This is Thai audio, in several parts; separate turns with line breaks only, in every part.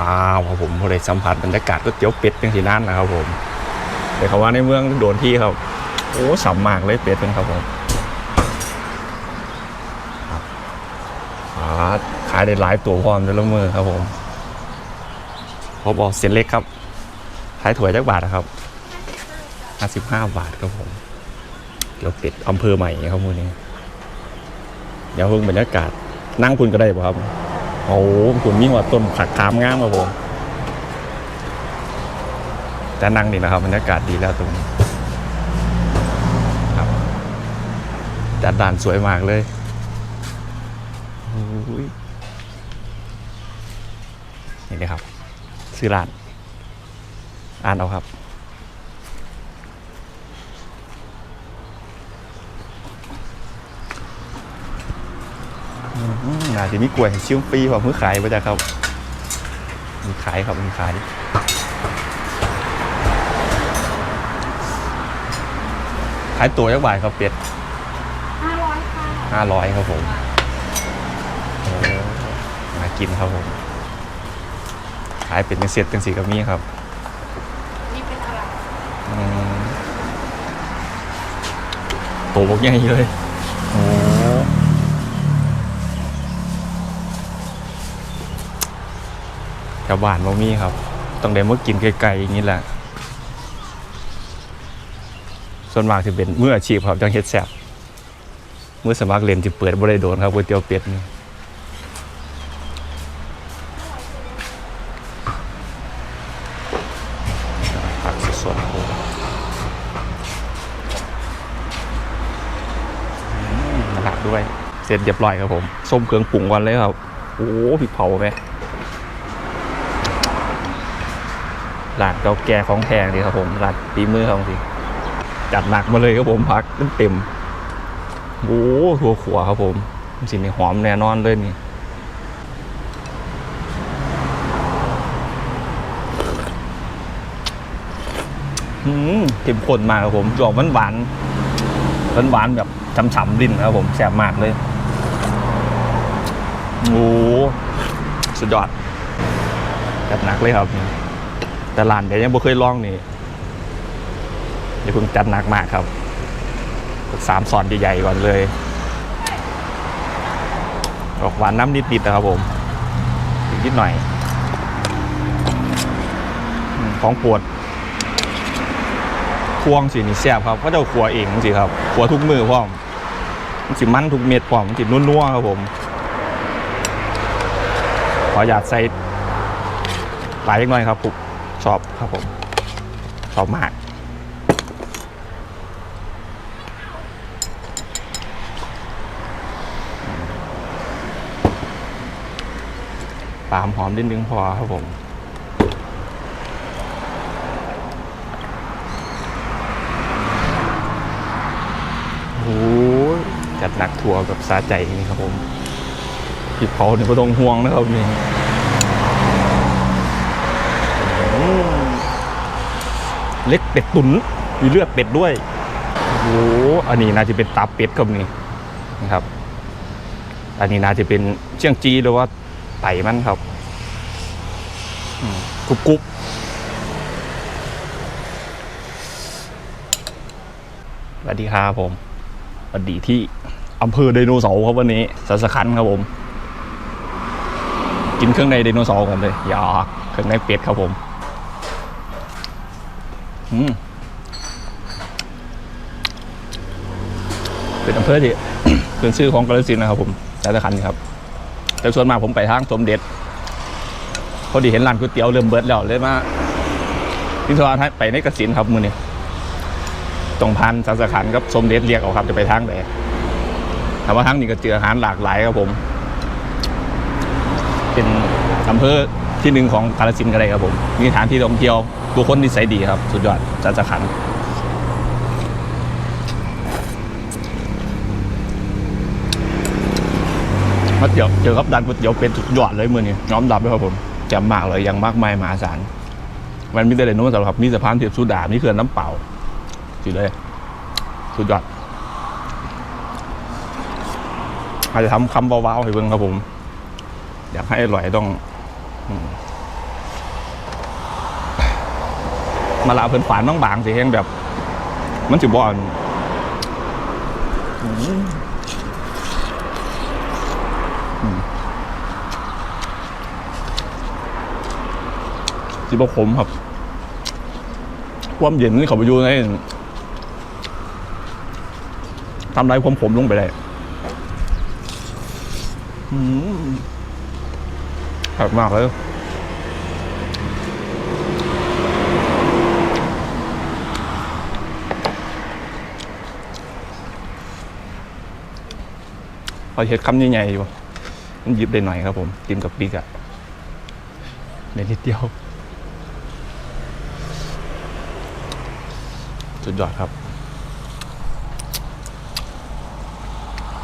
ว้าวครับผมพอได้สัมผัสบรรยากาศก๋วยเตี๋ยวเป็ดยังสีนั่นนะครับผมแต่เขาว่าในเมืองโดนที่ครับ โอ้สัมมากเลยเป็ดเป็นครับผมขายได้หลายตัวพร้อมด้วยละมือครับผมพอบอกเส้นเล็กครับขายถั่วยจักบาทนะครับห้าสิบห้าบาทครับผมเดี๋ยวเป็ดอำเภอใหม่ครับมูนี้ เดี๋ยวเพิ่งบรรยากาศนั่งคุณก็ได้ป่ะครับ โอ้โหคุณมีหัวต้นผักคามงามครับผมแต่นั่งนี่นะครับบรรยากาศดีแล้วตรงนี้ครับจัดด่านสวยมากเลยโอ้ยนี่เลยครับซื้อร้าน อ่านเอาครับอืม น่าจะมีกล้วยให้ชิมฟรีกว่ามือขายไปจ้ะครับ มีขายครับมีขายขายตัวยักบาทครับเป็ด
ห้าร้อยค่ะ
ห้าร้อยครับผมโอ้มากินครับผม ขายเป็นเป็นเซตเป็นสีกับมีครับ
นี่เป็นอะไร
อืมโตบกใหญ่เลยโอ้ แถวบ้านบ่มีครับ ต้องได้มากินไกลๆอย่างนี้แหละ ส่วนมากจะเป็นมืออาชีพครับจังเฮ็ดแซ่บมือสมัครเรียนจะเปิดบ่ได้โดนครับก๋วยเตี๋ยวเป็ดนี่ผักสดๆโอ้อืมมะระด้วย เสร็จเรียบร้อยครับผม ส้มเครื่องปรุงก่อนเลยครับ โอ้พริกเผาไหม ร้านเก่าแก่ของแพงดีครับผมร้านตีมือเขาสิจัดหนักมาเลยครับผมพักเต็มโอ้ถั่วขัวครับผมสินี่หอมแน่นอนเลยนี่เข้มข้นมากครับผมจอกหวานหวานๆหวานแบบฉ่ำๆลิ้นครับผมแซ่บมากเลยโอ้สุดยอดจัดหนักเลยครับ แต่ร้านเดี๋ยวยังไม่เคยลองนี่เดี๋ยวเพิ่งจัดหนักมากครับสามซอนใหญ่ๆก่อนเลยออกหวานน้ำนิดๆนะครับผมนิดหน่อย ของปวดควงสีนี่แซ่บครับก็จะขัวเองสิครับขัวทุกมือพร้อมมันสิมันทุกเม็ดพร้อมมันสินัวๆครับผม ขออยากใส่หลายเล็กน้อยครับผม ชอบครับผม ชอบมาก ปามหอมนิดนึงพอครับผมโอ้จัดหนักถั่วแบบสาใจนี่ครับผมพี่เผาเนี่ยก็ต้องห่วงนะครับนี่อืม เล็กเป็ดตุ๋นมีเลือดเป็ดด้วยโอ้โหอันนี้น่าจะเป็นตับเป็ดครับนี่นะครับ อันนี้น่าจะเป็นเชียงจีหรือว่าไต่มันครับกรุบกรุบสวัสดีครับผมสวัสดีที่อำเภอไดโนเสาร์ครับวันนี้สัสขันครับผม กินเครื่องในไดโนเสาร์กันเลยอย่าเครื่องในเป็ดครับผม เป็นอำเภอที่เป็นชื่อของกาฬสินนะครับ ผมสัสขันครับ แต่ส่วนมากผมไปทางสมเด็จพอดีเห็นร้านก๋วยเตี๋ยวเริ่มเบิดแล้วเลยมาพิธภัณฑ์ไปในกสินครับมือเนี้ตรงพันสังสขันธ์ครับสมเด็จเรียกเอาครับจะไปทางไหนถามว่าทางนี้ก็เจออาหารหลากหลายครับผม เป็นอำเภอที่หนึ่งของกาฬสินธุ์ก็ได้ครับผมมีสถานที่ท่องเที่ยว ผู้คนนิสัยดีครับ สุดยอดสังสขันมาเดี๋ยวเจอกับดันก๋วยเตี๋ยวเป็ดสุดยอดเลยมือนี้น้อมรับเลยครับผมแจ่มมากเลยยังมากมายมหาศาลมันมีแต่เด่นนู้นสำหรับมีสะพานเทียบสุดานี่คือน้ำเปล่าสิเลย สุดยอดอาจจะทำคำเบาๆให้เบิ่งครับผม อยากให้อร่อยต้องอื มาละเพิ่นฝานบางๆสิแห้งแบบ มันสิบ่อนสิบขมครับ ความเย็นนี่เขาไปอยู่ในทำลายความขมลงไปได้อืมอร่อยมากเลย เห็ดคำใหญ่ๆอยู่มันยิบได้หน่อยครับผมกินกับปีกอะเด็ดนิดเดียวสุดยอดครับ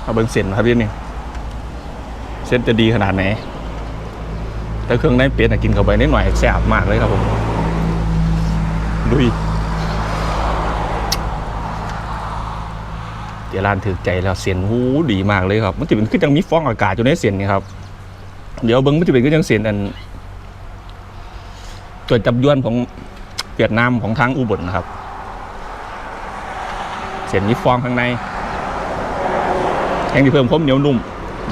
เอาเบิ้งเส้นนะครับพี่นี่เส้นจะดีขนาดไหนแต่เครื่องในเป็ดน่กินเข้าไปนิดหน่อยแซ่บมากเลยครับผมลุย เจรานถือใจแล้วเสียนหูดีมากเลยครับ มันจะเป็นขึ้นจังมีฟองอากาศอยู่ในเสียนนี่ครับ เดี๋ยวเบิ้งมันจะเป็นขึ้นจังเสียนอันตัวจับยวนของเวียดนามของทางอุบลนะครับ เสียนมีฟองข้างในแห้งที่เพิ่มความเหนียวนุ่ม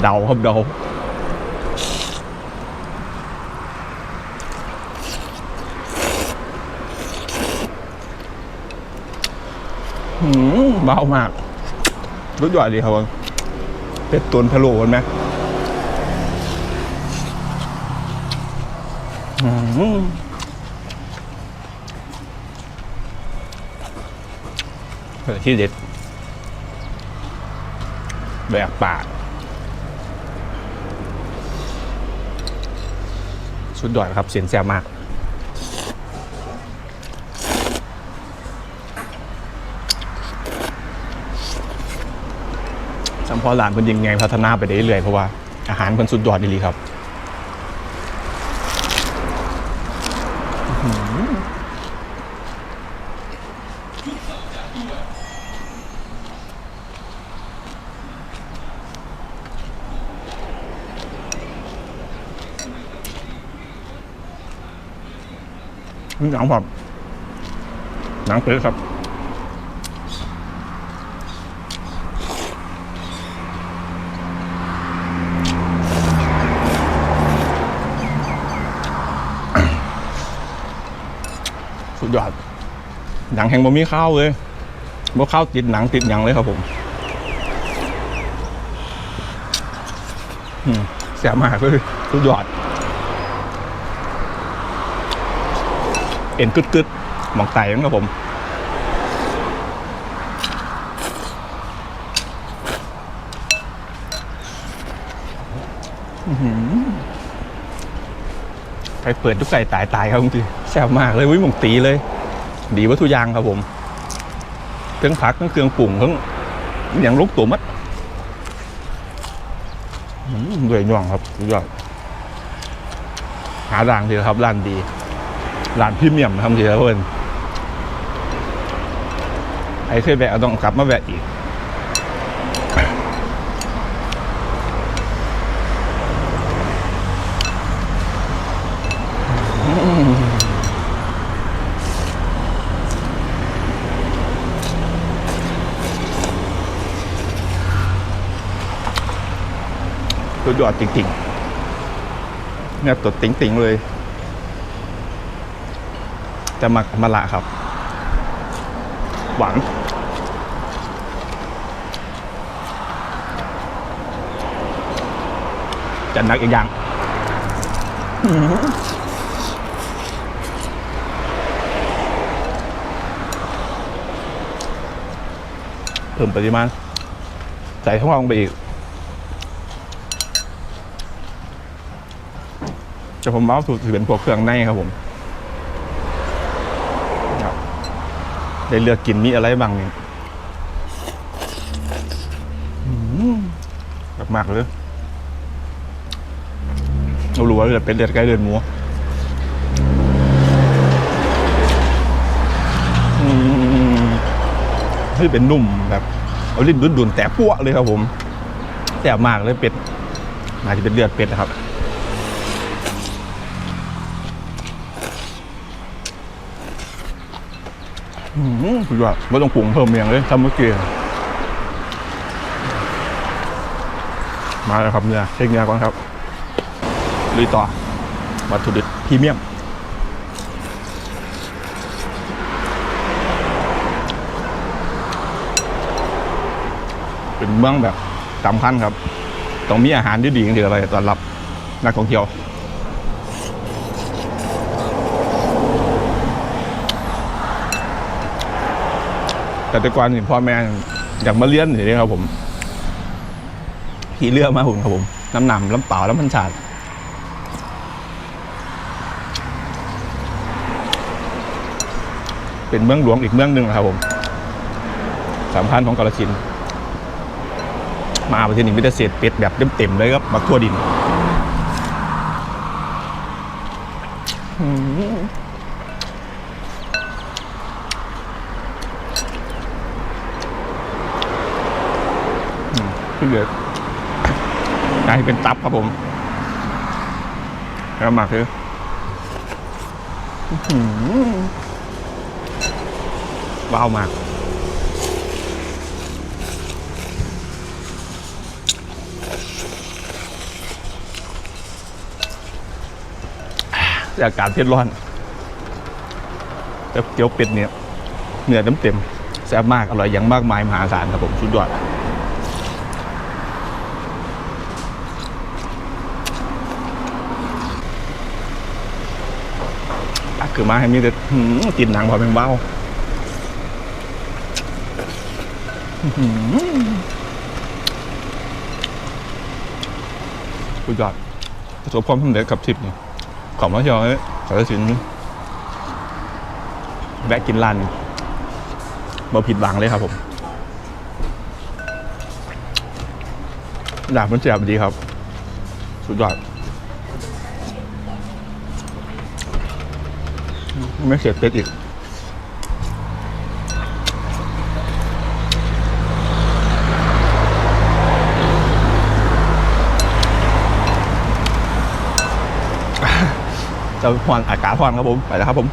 เดาครับเดาหืมเบามาก รู้ยอดดีครับผมเป็ดตุนพะโล้กันไหมหืมเออที่เด็ดแบบปากสุดยอดครับเสียงแซ่บมาก สัมพอหลานเพิ่นยิงไงพัฒนาไปได้เรื่อยๆเพราะว่าอาหารเพิ่นสุดยอดดีครับหนังแบบหนังเป๊ะครับ สุดยอด หนังแห่งบะมีข้าวเลยบ่ข้าวติดหนังติดหยังเลยครับผมอืมแซ่บมากเลยสุดยอด เอ็นกึดกึดหมองไตมั้งครับผมอื้อหือใครเปิดทุกไก่ตายตายครับบางแซ่บมากเลยวิหมองตีเลย ดีวัตถุยางครับผมเครื่องผักทั้งเครื่องปรุงทั้งอย่างลูกตัวมัดอื้อเหนื่อยหน่วงครับดยอดหาร้านดีครับร้านดีร้านพรีเมียมทำทีละเพื่อนไอ้เคยแวะเอาต้องกลับมาแวะอีก ตัวยอดจริงๆเนี่ยตัวติ๋งๆเลยจะมักมะละครับ หวานจะนักอีกอย่างเพิ่มปริมาณใส่ท้องลงไปอีก จะผมเอาสูตรถือเป็นพวกเครื่องในครับผมได้เลือกกินมีอะไรบ้างนี่แบบมากเลยเรารู้ว่าเลือดเป็นเลือดใกล้เลือดหมูอืมที่เป็นนุ่มแบบเอาลิ้นดุนๆแต่ปั้วเลยครับผมแซ่มากเลยเป็ดน่าจะเป็นเลือดเป็ดนะครับ อืมสุดยอดไม่ต้องปรุงเพิ่มเมียงเลยทำเมื่อกี้มาแล้วครับเนี่ยเช็คเนื้อก่อนครับลุยต่อวัตถุดิบพรีเมียมเป็นเมืองแบบสำคัญครับ ต้องมีอาหารที่ดีๆอะไรตอนรับนักท่องเที่ยว แต่แต่ก่อนนี่พ่อแม่อยากมาเลี้ยนอย่างนี้ครับผมขี่เรือมาหุ่นครับผม น้ำหนำลำเปล่าแล้วมันฉาดเป็นเมืองหลวงอีกเมืองหนึ่งครับผมสำคัญของกาลสินมาประเทศนี้มีแต่เศษเป็ดแบบเต็มๆเลยครับบักทั่วดินึ้นเลยกลายเป็นตับครับผมแล้วหมักคือว้าวมากอากาศเผ็ดร้อน แต่เกี๊ยวเป็ดเนี่ยเนื้อเต็มๆแซ่บมาก อร่อยอย่างมากมายมหาศาลครับผม สุดยอด คือมาให้มีแต่หืมกินหนังพอเป็นเบ้าอื้อหือสุดยอดประสบความสำเร็จกับทริปนี่ขอบมาเชียวเอ้ยสารสินแวะกินร้านมาผิดหวังเลยครับผมอยากมันเสียบดีครับ สุดยอด ไม่เสียเป็ดอีก จะพอนอากาศพอนครับผม ไปแล้วครับผม